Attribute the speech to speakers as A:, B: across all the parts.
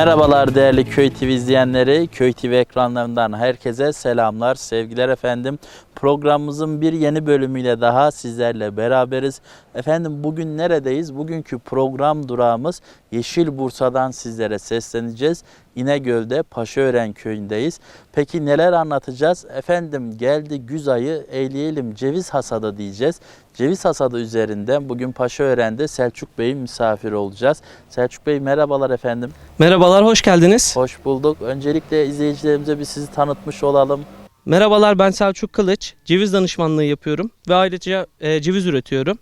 A: Merhabalar değerli Köy TV izleyenleri. Köy TV ekranlarından herkese selamlar, sevgiler efendim. Programımızın bir yeni bölümüyle daha sizlerle beraberiz. Efendim bugün neredeyiz? Bugünkü program durağımız Yeşil Bursa'dan sizlere sesleneceğiz. İnegöl'de Paşaören köyündeyiz. Peki neler anlatacağız? Efendim geldi güz ayı eyleyelim ceviz hasadı diyeceğiz. Ceviz hasadı üzerinden bugün Paşaören'de Selçuk Bey'in misafiri olacağız. Selçuk Bey merhabalar efendim.
B: Merhabalar, hoş geldiniz.
A: Hoş bulduk. Öncelikle izleyicilerimize bir sizi tanıtmış olalım.
B: Merhabalar, ben Selçuk Kılıç. Ceviz danışmanlığı yapıyorum ve ayrıca e, ceviz üretiyorum.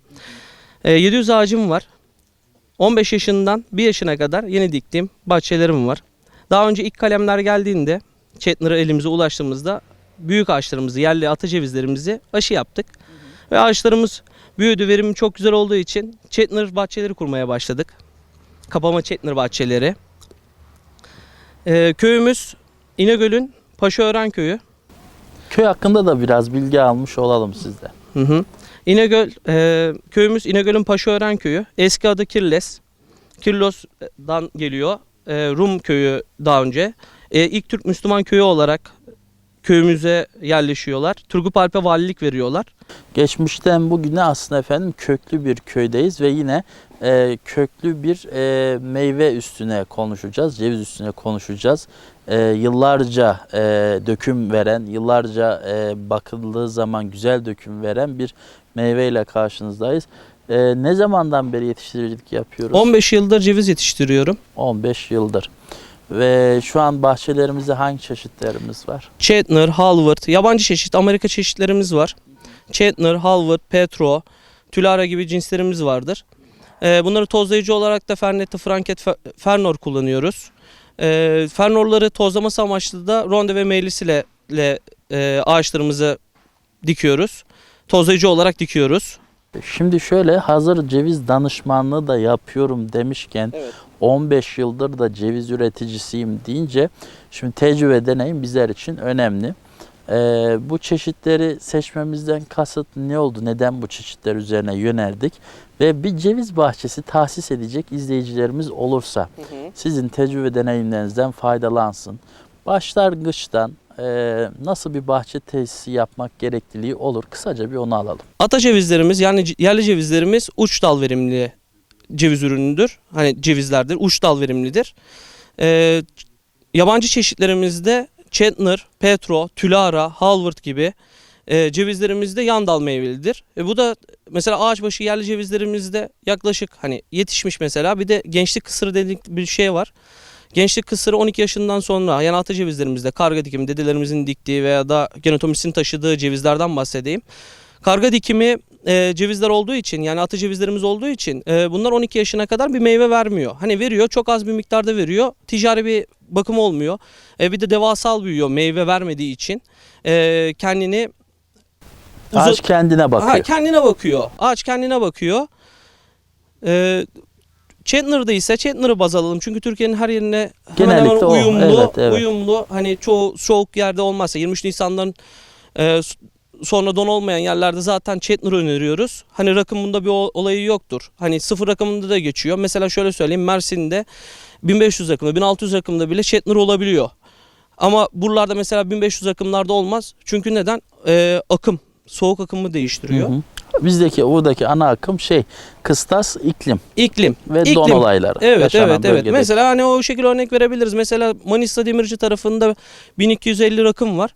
B: E, 700 ağacım var. 15 yaşından 1 yaşına kadar yeni diktiğim bahçelerim var. Daha önce ilk kalemler geldiğinde, Chetner'a elimize ulaştığımızda büyük ağaçlarımızı, yerli ata cevizlerimizi aşı yaptık. Ve ağaçlarımız büyüdü, verimi çok güzel olduğu için Chetner bahçeleri kurmaya başladık. Kapama Chetner bahçeleri. E, köyümüz İnegöl'ün Paşaören köyü.
A: Köy hakkında da biraz bilgi almış olalım sizden.
B: Hı hı. İnegöl, e, köyümüz İnegöl'ün Paşaören köyü. Eski adı Kirles. Kirlos'dan geliyor. E, Rum köyü daha önce. E, ilk Türk Müslüman köyü olarak köyümüze yerleşiyorlar. Turgup Alp'e valilik veriyorlar.
A: Geçmişten bugüne aslında efendim köklü bir köydeyiz ve yine e, köklü bir e, meyve üstüne konuşacağız, ceviz üstüne konuşacağız. E, yıllarca e, döküm veren, yıllarca e, bakıldığı zaman güzel döküm veren bir meyveyle karşınızdayız. E, ne zamandan beri yetiştiricilik yapıyoruz?
B: 15 yıldır ceviz yetiştiriyorum.
A: 15 yıldır. Ve şu an bahçelerimizde hangi çeşitlerimiz var?
B: Chetner, Halvard, yabancı çeşit Amerika çeşitlerimiz var. Chetner, Halvard, Petro, Tülara gibi cinslerimiz vardır. Ee, bunları tozlayıcı olarak da Fernette, Franket, Fe- Fernor kullanıyoruz. Ee, Fernorları tozlaması amaçlı da ronde ve meylis ile, ile, e, ağaçlarımızı dikiyoruz. Tozlayıcı olarak dikiyoruz.
A: Şimdi şöyle hazır ceviz danışmanlığı da yapıyorum demişken
B: Evet.
A: 15 yıldır da ceviz üreticisiyim deyince şimdi tecrübe deneyim bizler için önemli. Ee, bu çeşitleri seçmemizden kasıt ne oldu? Neden bu çeşitler üzerine yöneldik? Ve bir ceviz bahçesi tahsis edecek izleyicilerimiz olursa sizin tecrübe deneyimlerinizden faydalansın. Başlangıçtan e, nasıl bir bahçe tesisi yapmak gerekliliği olur? Kısaca bir onu alalım.
B: Ata cevizlerimiz yani yerli cevizlerimiz uç dal verimli ceviz ürünüdür. Hani cevizlerdir, uç dal verimlidir. Ee, yabancı çeşitlerimizde Chetner, Petro, Tülara, Halvard gibi e, cevizlerimizde yan dal meyvelidir. E, bu da mesela ağaç başı yerli cevizlerimizde yaklaşık hani yetişmiş mesela bir de gençlik kısırı dedik bir şey var. Gençlik kısırı 12 yaşından sonra yani ata cevizlerimizde karga dikimi dedelerimizin diktiği veya da genotomisini taşıdığı cevizlerden bahsedeyim. Karga dikimi e, cevizler olduğu için yani atı cevizlerimiz olduğu için e, bunlar 12 yaşına kadar bir meyve vermiyor. Hani veriyor çok az bir miktarda veriyor. Ticari bir bakım olmuyor. E, bir de devasal büyüyor meyve vermediği için. E, kendini
A: Ağaç kendine bakıyor.
B: Ha, kendine bakıyor. Ağaç kendine bakıyor. Ee, Chandler'da ise Chandler'ı baz alalım. Çünkü Türkiye'nin her yerine hemen hemen
A: Genellikle o.
B: uyumlu,
A: Evet, evet.
B: uyumlu. Hani çoğu soğuk yerde olmazsa 23 Nisan'dan e, sonra don olmayan yerlerde zaten Chandler öneriyoruz. Hani rakımında bir ol- olayı yoktur. Hani sıfır rakımında da geçiyor. Mesela şöyle söyleyeyim Mersin'de 1500 rakımda 1600 rakımda bile Chandler olabiliyor. Ama buralarda mesela 1500 rakımlarda olmaz. Çünkü neden? Ee, akım, soğuk akımı değiştiriyor.
A: Hı hı. Bizdeki buradaki ana akım şey kıstas iklim
B: İklim.
A: ve
B: İklim.
A: don olayları.
B: Evet evet evet.
A: bölgedeki.
B: Mesela hani o şekilde örnek verebiliriz. Mesela Manisa Demirci tarafında 1250 rakım var.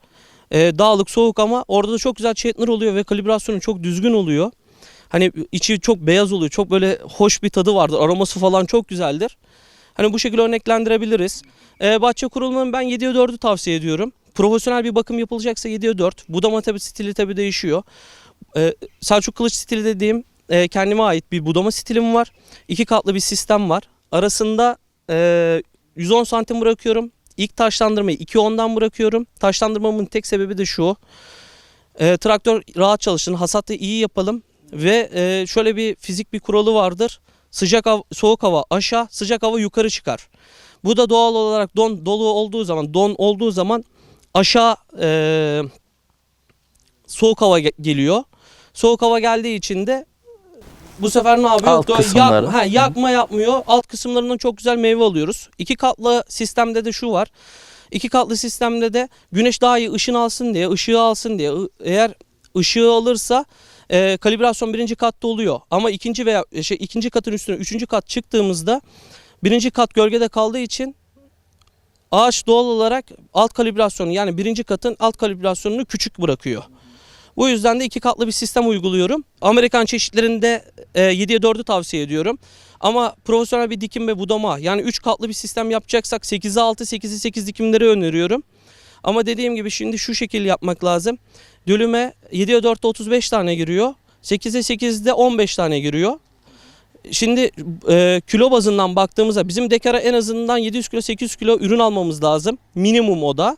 B: Ee, dağlık soğuk ama orada da çok güzel çetner oluyor ve kalibrasyonu çok düzgün oluyor. Hani içi çok beyaz oluyor. Çok böyle hoş bir tadı vardır. Aroması falan çok güzeldir. Hani bu şekilde örneklendirebiliriz. Ee, bahçe kurulumunu ben 7'ye 4'ü tavsiye ediyorum. Profesyonel bir bakım yapılacaksa 7'ye 4. Budama tabi stili tabi değişiyor. Ee, Selçuk Kılıç stili dediğim e, kendime ait bir budama stilim var. İki katlı bir sistem var. Arasında e, 110 santim bırakıyorum. İlk taşlandırmayı 2.10'dan bırakıyorum. Taşlandırmamın tek sebebi de şu. E, traktör rahat çalışsın, hasatı iyi yapalım ve e, şöyle bir fizik bir kuralı vardır. Sıcak hava, soğuk hava aşağı, sıcak hava yukarı çıkar. Bu da doğal olarak don dolu olduğu zaman, don olduğu zaman aşağı e, soğuk hava ge- geliyor. Soğuk hava geldiği için de Bu sefer ne yapıyor?
A: Alt
B: Yak-
A: kısımları.
B: ha, yakma yapmıyor. Alt kısımlarından çok güzel meyve alıyoruz. İki katlı sistemde de şu var. İki katlı sistemde de güneş daha iyi ışın alsın diye, ışığı alsın diye. ı- Eğer ışığı alırsa e, kalibrasyon birinci katta oluyor. Ama ikinci veya şey ikinci katın üstüne üçüncü kat çıktığımızda birinci kat gölgede kaldığı için ağaç doğal olarak alt kalibrasyonu yani birinci katın alt kalibrasyonunu küçük bırakıyor. Bu yüzden de iki katlı bir sistem uyguluyorum. Amerikan çeşitlerinde e, 7'ye 4'ü tavsiye ediyorum. Ama profesyonel bir dikim ve budama yani 3 katlı bir sistem yapacaksak 8'e 6, 8'e 8 dikimleri öneriyorum. Ama dediğim gibi şimdi şu şekil yapmak lazım. Dülüme 7'ye 4'te 35 tane giriyor. 8'e 8'de 15 tane giriyor. Şimdi e, kilo bazından baktığımızda bizim dekara en azından 700 kilo 800 kilo ürün almamız lazım. Minimum o da.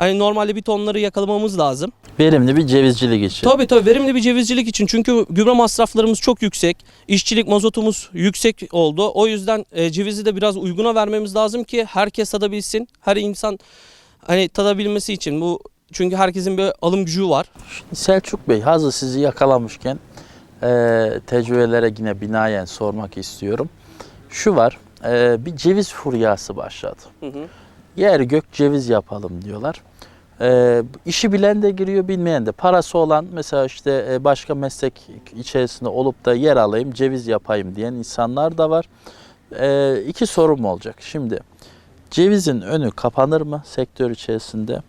B: Hani normalde bir tonları yakalamamız lazım.
A: Verimli bir cevizcilik için.
B: Tabii tabii verimli bir cevizcilik için çünkü gübre masraflarımız çok yüksek. İşçilik mazotumuz yüksek oldu. O yüzden e, cevizi de biraz uyguna vermemiz lazım ki herkes tadabilsin. Her insan hani tadabilmesi için bu çünkü herkesin bir alım gücü var.
A: Selçuk Bey hazır sizi yakalamışken eee tecrübelere yine binaen sormak istiyorum. Şu var eee, bir ceviz furyası başladı. Yer gök ceviz yapalım diyorlar. Eee işi bilen de giriyor bilmeyen de. Parası olan mesela işte e, başka meslek içerisinde olup da yer alayım ceviz yapayım diyen insanlar da var. Eee iki sorum olacak. Şimdi cevizin önü kapanır mı sektör içerisinde?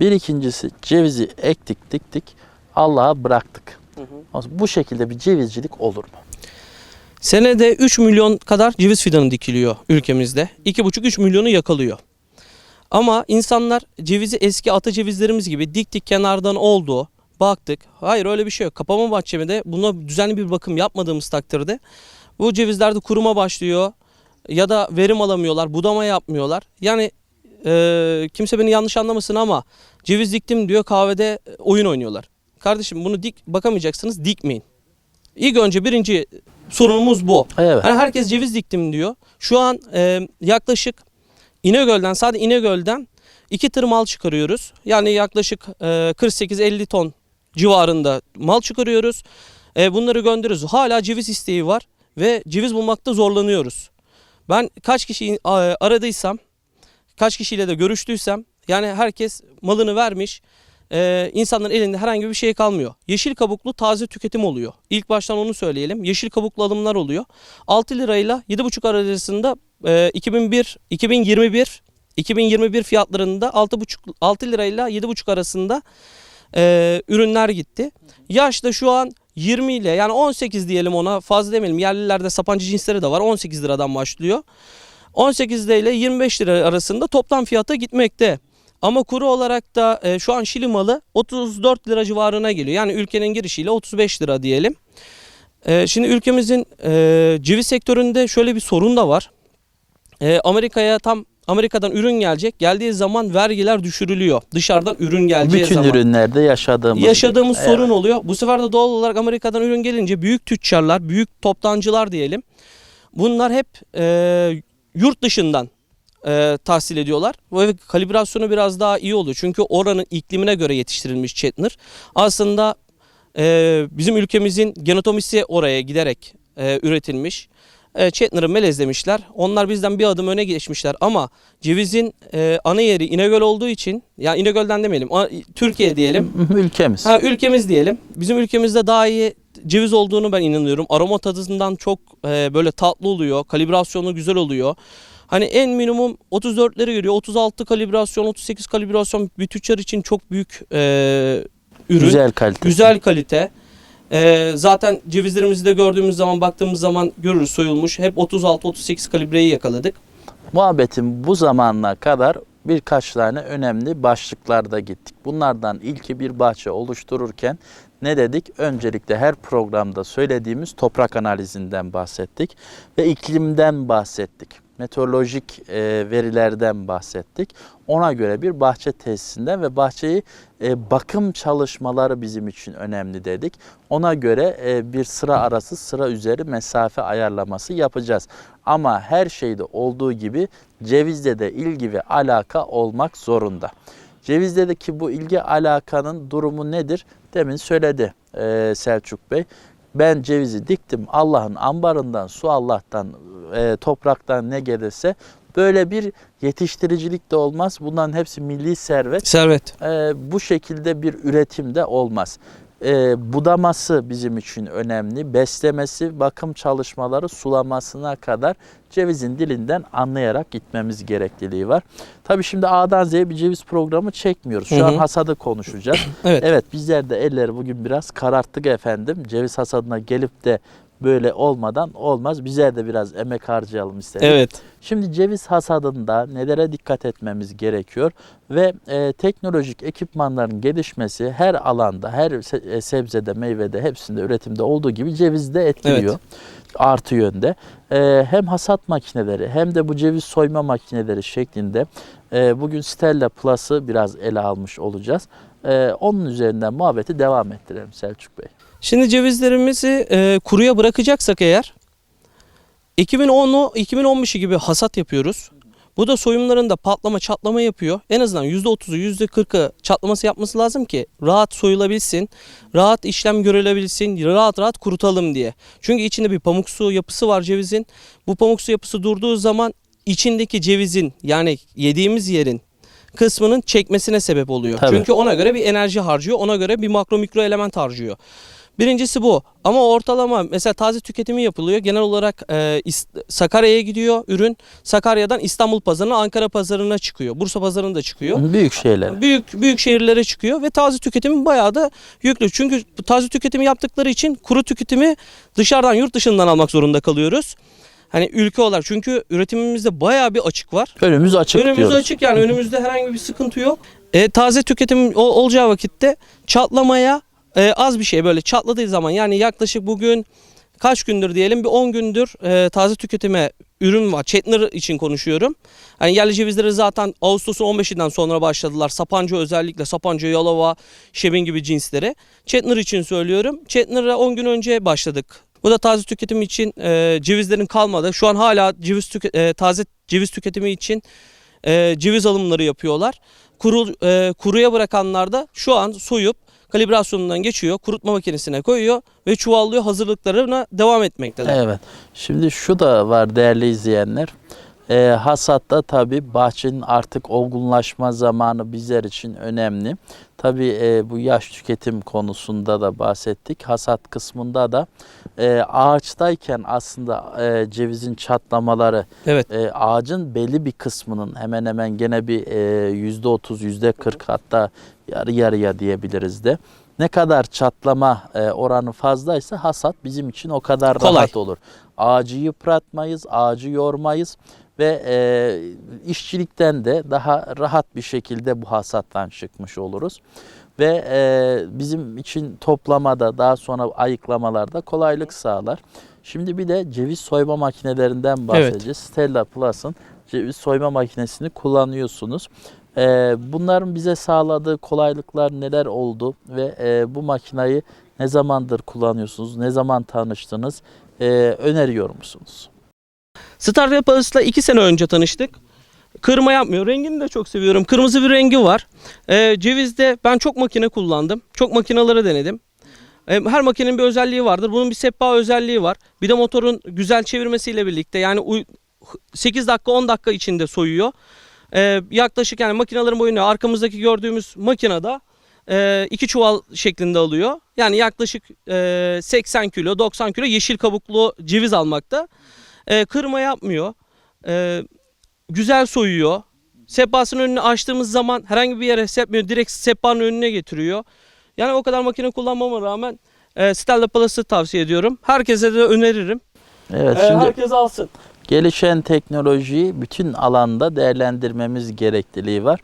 A: Bir ikincisi cevizi ektik diktik Allah'a bıraktık. Bu şekilde bir cevizcilik olur mu?
B: Senede 3 milyon kadar ceviz fidanı dikiliyor ülkemizde. 2,5-3 milyonu yakalıyor. Ama insanlar cevizi eski ata cevizlerimiz gibi diktik kenardan oldu. Baktık. Hayır öyle bir şey yok. Kapama bahçemde buna düzenli bir bakım yapmadığımız takdirde bu cevizlerde kuruma başlıyor. Ya da verim alamıyorlar. Budama yapmıyorlar. Yani e, kimse beni yanlış anlamasın ama ceviz diktim diyor kahvede oyun oynuyorlar. Kardeşim bunu dik bakamayacaksınız dikmeyin. İlk önce birinci sorunumuz bu.
A: Evet.
B: Hani herkes ceviz diktim diyor. Şu an e, yaklaşık İnegöl'den sadece İnegöl'den iki tır mal çıkarıyoruz. Yani yaklaşık e, 48-50 ton civarında mal çıkarıyoruz. E, bunları gönderiyoruz. Hala ceviz isteği var ve ceviz bulmakta zorlanıyoruz. Ben kaç kişi e, aradıysam, kaç kişiyle de görüştüysem yani herkes malını vermiş. Ee, insanların elinde herhangi bir şey kalmıyor. Yeşil kabuklu taze tüketim oluyor. İlk baştan onu söyleyelim. Yeşil kabuklu alımlar oluyor. 6 lirayla 7,5 arasında e, 2001 2021 2021 fiyatlarında 6,5 6 lirayla 7,5 arasında e, ürünler gitti. Yaş da şu an 20 ile yani 18 diyelim ona fazla demeyelim. Yerlilerde sapancı cinsleri de var 18 liradan başlıyor. 18 ile 25 lira arasında toplam fiyata gitmekte. Ama kuru olarak da e, şu an Şili malı 34 lira civarına geliyor. Yani ülkenin girişiyle 35 lira diyelim. E, şimdi ülkemizin e, ceviz sektöründe şöyle bir sorun da var. E, Amerika'ya tam Amerika'dan ürün gelecek. Geldiği zaman vergiler düşürülüyor. Dışarıdan ürün geleceği
A: Bütün
B: zaman.
A: ürünlerde yaşadığımız
B: Yaşadığımız
A: gibi.
B: sorun oluyor. Bu sefer de doğal olarak Amerika'dan ürün gelince büyük tüccarlar, büyük toptancılar diyelim. Bunlar hep e, yurt dışından e, tahsil ediyorlar. Ve kalibrasyonu biraz daha iyi oluyor. Çünkü oranın iklimine göre yetiştirilmiş Chetner. Aslında e, bizim ülkemizin genotomisi oraya giderek e, üretilmiş. E, Chetner'ı melezlemişler. Onlar bizden bir adım öne geçmişler ama cevizin e, ana yeri İnegöl olduğu için ya İnegöl'den demeyelim a- Türkiye diyelim.
A: Ülkemiz.
B: Ha, ülkemiz diyelim. Bizim ülkemizde daha iyi ceviz olduğunu ben inanıyorum. Aroma tadından çok e, böyle tatlı oluyor. Kalibrasyonu güzel oluyor. Hani en minimum 34'leri görüyor. 36 kalibrasyon, 38 kalibrasyon bir tüccar için çok büyük e, ürün.
A: Güzel kalite.
B: Güzel kalite. E, zaten cevizlerimizi de gördüğümüz zaman baktığımız zaman görürüz soyulmuş. Hep 36-38 kalibreyi yakaladık.
A: Muhabbetin bu zamanına kadar birkaç tane önemli başlıklarda gittik. Bunlardan ilki bir bahçe oluştururken ne dedik? Öncelikle her programda söylediğimiz toprak analizinden bahsettik ve iklimden bahsettik. Meteorolojik e, verilerden bahsettik. Ona göre bir bahçe tesisinden ve bahçeyi e, bakım çalışmaları bizim için önemli dedik. Ona göre e, bir sıra arası sıra üzeri mesafe ayarlaması yapacağız. Ama her şeyde olduğu gibi cevizde de ilgi ve alaka olmak zorunda. Cevizde de ki bu ilgi alakanın durumu nedir? Demin söyledi Selçuk Bey. Ben cevizi diktim Allah'ın ambarından su Allah'tan e, topraktan ne gelirse böyle bir yetiştiricilik de olmaz. Bunların hepsi milli servet.
B: Servet.
A: E, bu şekilde bir üretim de olmaz. E, budaması bizim için önemli. Beslemesi, bakım çalışmaları, sulamasına kadar cevizin dilinden anlayarak gitmemiz gerekliliği var. Tabii şimdi A'dan Z'ye bir ceviz programı çekmiyoruz. Şu
B: Hı
A: an
B: hı.
A: hasadı konuşacağız.
B: Evet.
A: Evet bizler de elleri bugün biraz kararttık efendim. Ceviz hasadına gelip de böyle olmadan olmaz. Bizler de biraz emek harcayalım istedik.
B: Evet.
A: Şimdi ceviz hasadında nelere dikkat etmemiz gerekiyor ve e, teknolojik ekipmanların gelişmesi her alanda, her se- e, sebzede, meyvede, hepsinde üretimde olduğu gibi cevizde etkiliyor. Artı yönde. E, hem hasat makineleri hem de bu ceviz soyma makineleri şeklinde e, bugün Stella Plus'ı biraz ele almış olacağız. E, onun üzerinden muhabbeti devam ettirelim Selçuk Bey.
B: Şimdi cevizlerimizi e, kuruya bırakacaksak eğer 2010'u 2015'i gibi hasat yapıyoruz. Bu da soyumlarında patlama çatlama yapıyor. En azından %30'u %40'ı çatlaması yapması lazım ki rahat soyulabilsin, rahat işlem görülebilsin, rahat rahat kurutalım diye. Çünkü içinde bir pamuksu yapısı var cevizin. Bu pamuksu yapısı durduğu zaman içindeki cevizin yani yediğimiz yerin kısmının çekmesine sebep oluyor.
A: Tabii.
B: Çünkü ona göre bir enerji harcıyor, ona göre bir makro mikro element harcıyor. Birincisi bu. Ama ortalama mesela taze tüketimi yapılıyor. Genel olarak e, Sakarya'ya gidiyor ürün. Sakarya'dan İstanbul pazarına, Ankara pazarına çıkıyor. Bursa pazarına da çıkıyor.
A: Büyük şeyler.
B: Büyük büyük şehirlere çıkıyor ve taze tüketimi bayağı da yüklü. Çünkü taze tüketimi yaptıkları için kuru tüketimi dışarıdan yurt dışından almak zorunda kalıyoruz. Hani ülke olarak çünkü üretimimizde bayağı bir açık var.
A: Önümüz açık
B: Önümüz
A: diyoruz.
B: açık yani önümüzde herhangi bir sıkıntı yok. E, taze tüketim ol- olacağı vakitte çatlamaya e, az bir şey böyle çatladığı zaman yani yaklaşık bugün kaç gündür diyelim bir 10 gündür e, taze tüketime ürün var. Chetner için konuşuyorum. Hani yerli cevizleri zaten Ağustos'un 15'inden sonra başladılar. Sapanca özellikle Sapanca, Yalova, Şebin gibi cinsleri. Chetner için söylüyorum. Chetner'a 10 gün önce başladık. Bu da taze tüketim için e, cevizlerin kalmadı. Şu an hala ceviz tüke- e, taze ceviz tüketimi için e, ceviz alımları yapıyorlar. Kuru, e, kuruya bırakanlar da şu an soyup kalibrasyonundan geçiyor, kurutma makinesine koyuyor ve çuvallıyor hazırlıklarına devam etmekteler.
A: Evet. Şimdi şu da var değerli izleyenler. Ee, hasatta tabii bahçenin artık olgunlaşma zamanı bizler için önemli. Tabii e, bu yaş tüketim konusunda da bahsettik. Hasat kısmında da e, ağaçtayken aslında e, cevizin çatlamaları
B: Evet.
A: e, ağacın belli bir kısmının hemen hemen gene bir e, yüzde otuz, yüzde kırk hatta yarı yarıya diyebiliriz de. Ne kadar çatlama e, oranı fazlaysa hasat bizim için o kadar
B: Kolay.
A: rahat olur. Ağacı yıpratmayız, ağacı yormayız ve e, işçilikten de daha rahat bir şekilde bu hasattan çıkmış oluruz. Ve e, bizim için toplamada daha sonra ayıklamalarda kolaylık sağlar. Şimdi bir de ceviz soyma makinelerinden bahsedeceğiz. Stella Plus'ın ceviz soyma makinesini kullanıyorsunuz. E, bunların bize sağladığı kolaylıklar neler oldu ve e, bu makinayı ne zamandır kullanıyorsunuz, ne zaman tanıştınız, e, öneriyor musunuz?
B: Star Rappers'la iki sene önce tanıştık. Kırma yapmıyor. Rengini de çok seviyorum. Kırmızı bir rengi var. Ee, cevizde ben çok makine kullandım. Çok makinaları denedim. Her makinenin bir özelliği vardır. Bunun bir sehpa özelliği var. Bir de motorun güzel çevirmesiyle birlikte yani uy- 8 dakika 10 dakika içinde soyuyor. Ee, yaklaşık yani makinelerin boyunu arkamızdaki gördüğümüz makinede e, iki çuval şeklinde alıyor. Yani yaklaşık e, 80 kilo 90 kilo yeşil kabuklu ceviz almakta. E, kırma yapmıyor. E, güzel soyuyor. Sehpasının önünü açtığımız zaman herhangi bir yere sepmiyor. Direkt sehpanın önüne getiriyor. Yani o kadar makine kullanmama rağmen e, Stella Plus'ı tavsiye ediyorum. Herkese de öneririm.
A: Evet,
B: E,
A: şimdi
B: herkes alsın.
A: Gelişen teknolojiyi bütün alanda değerlendirmemiz gerekliliği var.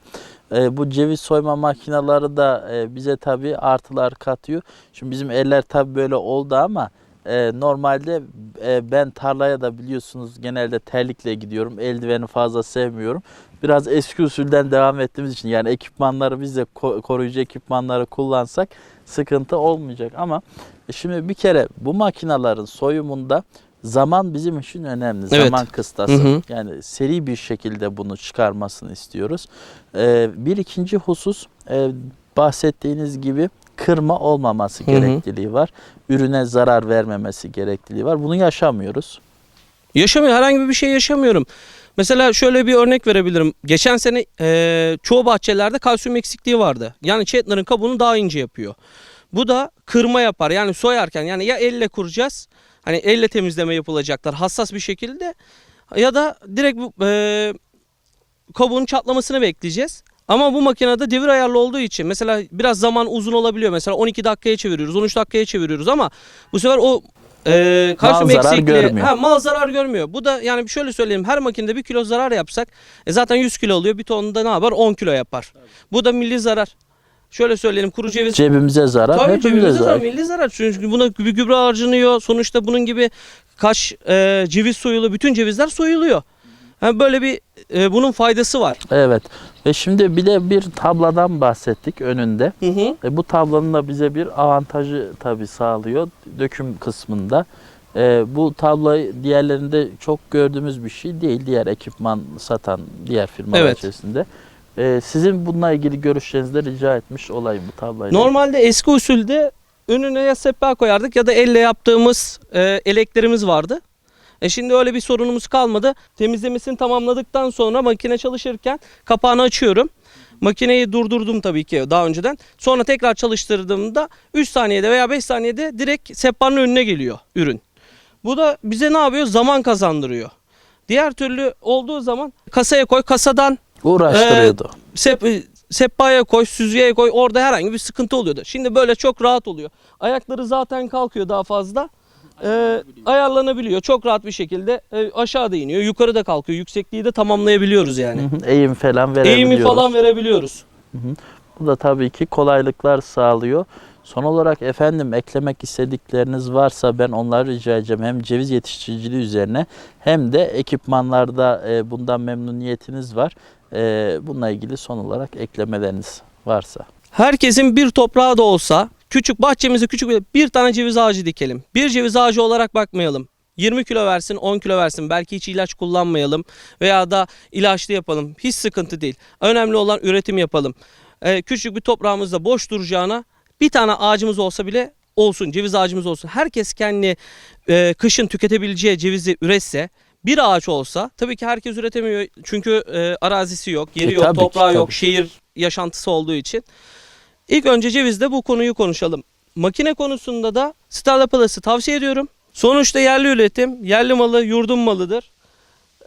A: E, bu ceviz soyma makineleri da e, bize tabii artılar katıyor. Şimdi bizim eller tabii böyle oldu ama e, normalde e, ben tarlaya da biliyorsunuz genelde terlikle gidiyorum. Eldiveni fazla sevmiyorum. Biraz eski usulden devam ettiğimiz için yani ekipmanları biz de ko- koruyucu ekipmanları kullansak sıkıntı olmayacak ama e, şimdi bir kere bu makinelerin soyumunda zaman bizim için önemli.
B: Evet.
A: Zaman kıstası.
B: Hı hı.
A: Yani seri bir şekilde bunu çıkarmasını istiyoruz. Ee, bir ikinci husus e, bahsettiğiniz gibi kırma olmaması
B: Hı hı.
A: gerekliliği var. Ürüne zarar vermemesi gerekliliği var. Bunu yaşamıyoruz.
B: Yaşamıyor. Herhangi bir şey yaşamıyorum. Mesela şöyle bir örnek verebilirim. Geçen sene e, çoğu bahçelerde kalsiyum eksikliği vardı. Yani Chetner'ın kabuğunu daha ince yapıyor. Bu da kırma yapar. Yani soyarken yani ya elle kuracağız. Hani elle temizleme yapılacaklar hassas bir şekilde. Ya da direkt bu, e, kabuğun çatlamasını bekleyeceğiz. Ama bu makinede devir ayarlı olduğu için mesela biraz zaman uzun olabiliyor. Mesela 12 dakikaya çeviriyoruz, 13 dakikaya çeviriyoruz ama bu sefer o e, kalsiyum
A: Mal zarar
B: eksikliği
A: görmüyor.
B: ha, mal zarar görmüyor. Bu da yani şöyle söyleyeyim her makinede bir kilo zarar yapsak e, zaten 100 kilo oluyor. Bir tonda ne yapar? 10 kilo yapar. Bu da milli zarar. Şöyle söyleyelim kuru ceviz
A: Cebimize zarar,
B: Tabii
A: hepimize
B: cebimize
A: zarar.
B: zarar, milli zarar. Çünkü buna bir gübre harcanıyor. Sonuçta bunun gibi kaç e, ceviz soyuluyor. Bütün cevizler soyuluyor. Yani böyle bir e, bunun faydası var.
A: Evet. Ve şimdi bir de bir tabladan bahsettik önünde.
B: Hı hı.
A: E, bu tablonun da bize bir avantajı tabii sağlıyor döküm kısmında. E, bu tablo diğerlerinde çok gördüğümüz bir şey değil. Diğer ekipman satan diğer firmalar
B: Evet.
A: içerisinde. E, sizin bununla ilgili görüşlerinizi rica etmiş olayım bu tablayla.
B: Normalde eski usulde önüne ya sepa koyardık ya da elle yaptığımız e, eleklerimiz vardı. E şimdi öyle bir sorunumuz kalmadı. Temizlemesini tamamladıktan sonra makine çalışırken kapağını açıyorum. Makineyi durdurdum tabii ki daha önceden. Sonra tekrar çalıştırdığımda 3 saniyede veya 5 saniyede direkt sepanın önüne geliyor ürün. Bu da bize ne yapıyor? Zaman kazandırıyor. Diğer türlü olduğu zaman kasaya koy, kasadan
A: Uğraştırıyordu.
B: sep, seppaya koy, süzgeye koy orada herhangi bir sıkıntı oluyordu. Şimdi böyle çok rahat oluyor. Ayakları zaten kalkıyor daha fazla. Ee, ayarlanabiliyor çok rahat bir şekilde e, aşağıda iniyor yukarı da kalkıyor yüksekliği de tamamlayabiliyoruz yani.
A: Hı hı, Eğim falan verebiliyoruz.
B: Eğimi falan verebiliyoruz.
A: Bu da tabii ki kolaylıklar sağlıyor. Son olarak efendim eklemek istedikleriniz varsa ben onları rica edeceğim. Hem ceviz yetiştiriciliği üzerine hem de ekipmanlarda e, bundan memnuniyetiniz var. E, bununla ilgili son olarak eklemeleriniz varsa.
B: Herkesin bir toprağı da olsa küçük bahçemize küçük bir, bir tane ceviz ağacı dikelim. Bir ceviz ağacı olarak bakmayalım. 20 kilo versin, 10 kilo versin. Belki hiç ilaç kullanmayalım veya da ilaçlı yapalım. Hiç sıkıntı değil. Önemli olan üretim yapalım. Ee, küçük bir toprağımızda boş duracağına bir tane ağacımız olsa bile olsun, ceviz ağacımız olsun. Herkes kendi e, kışın tüketebileceği cevizi üretse bir ağaç olsa tabii ki herkes üretemiyor çünkü e, arazisi yok, yeri
A: E,
B: yok,
A: tabii ki,
B: toprağı yok,
A: tabii.
B: şehir yaşantısı olduğu için. İlk önce cevizde bu konuyu konuşalım. Makine konusunda da Stella Plus'ı tavsiye ediyorum. Sonuçta yerli üretim, yerli malı yurdun malıdır.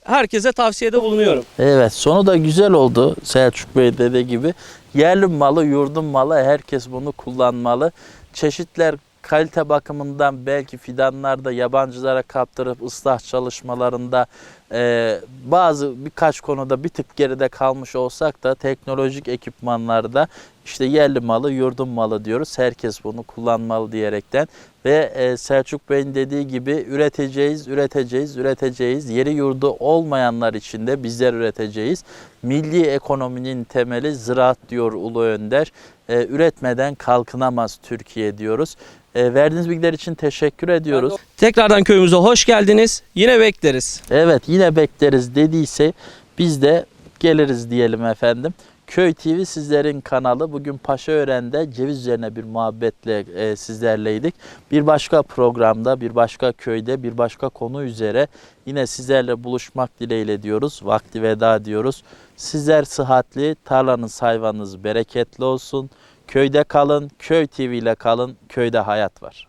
B: Herkese tavsiyede bulunuyorum.
A: Evet sonu da güzel oldu Selçuk Bey dediği gibi. Yerli malı, yurdun malı herkes bunu kullanmalı. Çeşitler kalite bakımından belki fidanlarda yabancılara kaptırıp ıslah çalışmalarında e, bazı birkaç konuda bir tık geride kalmış olsak da teknolojik ekipmanlarda işte yerli malı, yurdun malı diyoruz. Herkes bunu kullanmalı diyerekten ve e, Selçuk Bey'in dediği gibi üreteceğiz, üreteceğiz, üreteceğiz. Yeri yurdu olmayanlar için de bizler üreteceğiz. Milli ekonominin temeli ziraat diyor Ulu Önder. E, üretmeden kalkınamaz Türkiye diyoruz. E, verdiğiniz bilgiler için teşekkür ediyoruz.
B: Tekrardan köyümüze hoş geldiniz. Yine bekleriz.
A: Evet yine bekleriz dediyse biz de geliriz diyelim efendim. Köy TV sizlerin kanalı. Bugün Paşaören'de ceviz üzerine bir muhabbetle e, sizlerleydik. Bir başka programda, bir başka köyde, bir başka konu üzere yine sizlerle buluşmak dileğiyle diyoruz. Vakti veda diyoruz. Sizler sıhhatli, tarlanız, hayvanınız bereketli olsun. Köyde kalın, Köy TV ile kalın. Köyde hayat var.